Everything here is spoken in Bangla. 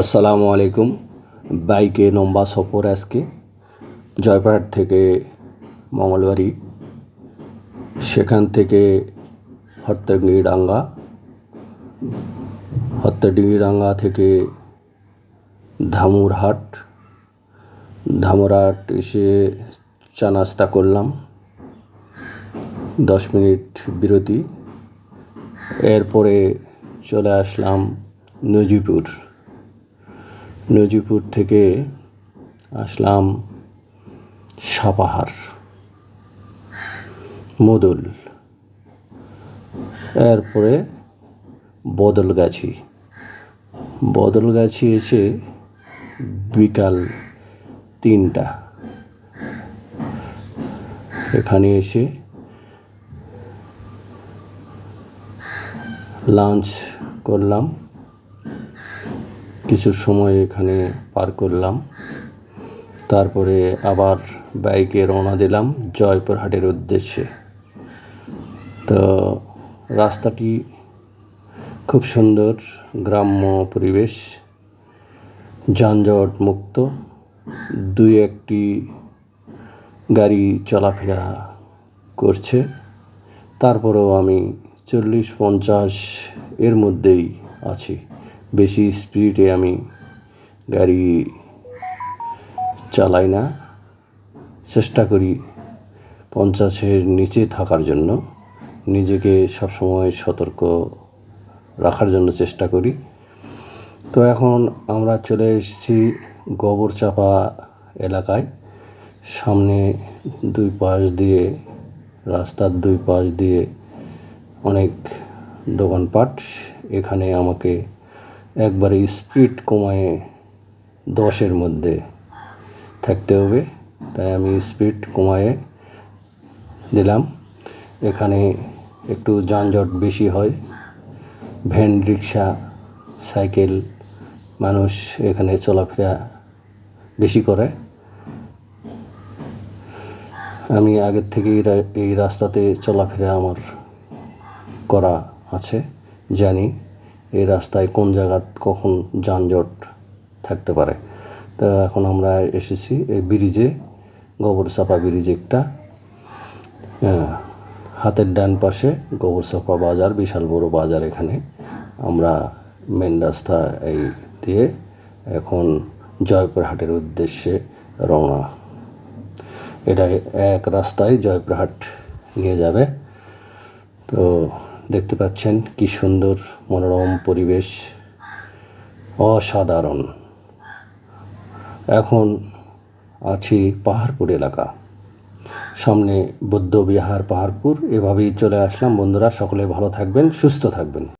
আসসালামু আলাইকুম। বাইকে লম্বা সফর আজকে। জয়পাহাট থেকে মঙ্গলবাড়ি, সেখান থেকে হত্যাডিঙ্গিডাঙ্গা হত্যাডিঙ্গিডাঙ্গা থেকে ধামুরহাট। ধামুরহাট এসে চা নাস্তা করলাম। দশ মিনিট বিরতি। এরপরে চলে আসলাম নজিপুর। নজিপুর থেকে আসলাম সাপাহার, মোদল। এরপরে বদলগাছি। বদলগাছি এসে বিকাল তিনটা। এখানে এসে লাঞ্চ করলাম। কিছু সময় এখানে পার করলাম। তারপরে আবার বাইকে রওনা দিলাম জয়পুরহাটের উদ্দেশ্যে। তো রাস্তাটি খুব সুন্দর, গ্রাম্য পরিবেশ, যানজট মুক্ত, দুই একটি গাড়ি চলাফেরা করছে। তারপরেও আমি চল্লিশ পঞ্চাশ এর মধ্যেই আছি। বেশি স্পিডে আমি গাড়ি চালাই না। চেষ্টা করি পঞ্চাশের নিচে থাকার জন্য। নিজেকে সবসময় সতর্ক রাখার জন্য চেষ্টা করি। তো এখন আমরা চলে এসেছি গোবরচাপা এলাকায়। সামনে দুই পাশ দিয়ে, রাস্তার দুই পাশ দিয়ে অনেক দোকানপাট। এখানে আমাকে একবারে স্পিড কমায়ে দশের মধ্যে থাকতে হবে। তাই আমি স্পিড কমায়ে দিলাম। এখানে একটু যানজট বেশি হয়। ভ্যান, রিক্সা, সাইকেল মানুষ এখানে চলাফেরা বেশি করে। আমি আগের থেকেই এই রাস্তাতে চলাফেরা আমার করা আছে, জানি। এই রাস্তায় কোন জায়গা কখন যানজট থাকতে পারে? তা এখন আমরা এসেছি এই ব্রিজে গোবরচাপা ব্রিজ একটা। হ্যাঁ, হাতের ডান পাশে গোবরচাপা বাজার বিশাল বড় বাজার এখানে। আমরা মেন রাস্তা এই দিয়ে এখন জয়পুরহাটের উদ্দেশ্যে রওনা। এটা এক রাস্তায় জয়পুরহাট নিয়ে যাবে। তো দেখতে পাচ্ছেন কি সুন্দর মনোরম পরিবেশ। অসাধারণ। এখন আছি পাহাড়পুর এলাকা। সামনে বৌদ্ধ বিহার, পাহাড়পুর। এভাবেই চলে আসলাম। বন্ধুরা, সকলে ভালো থাকবেন, সুস্থ থাকবেন।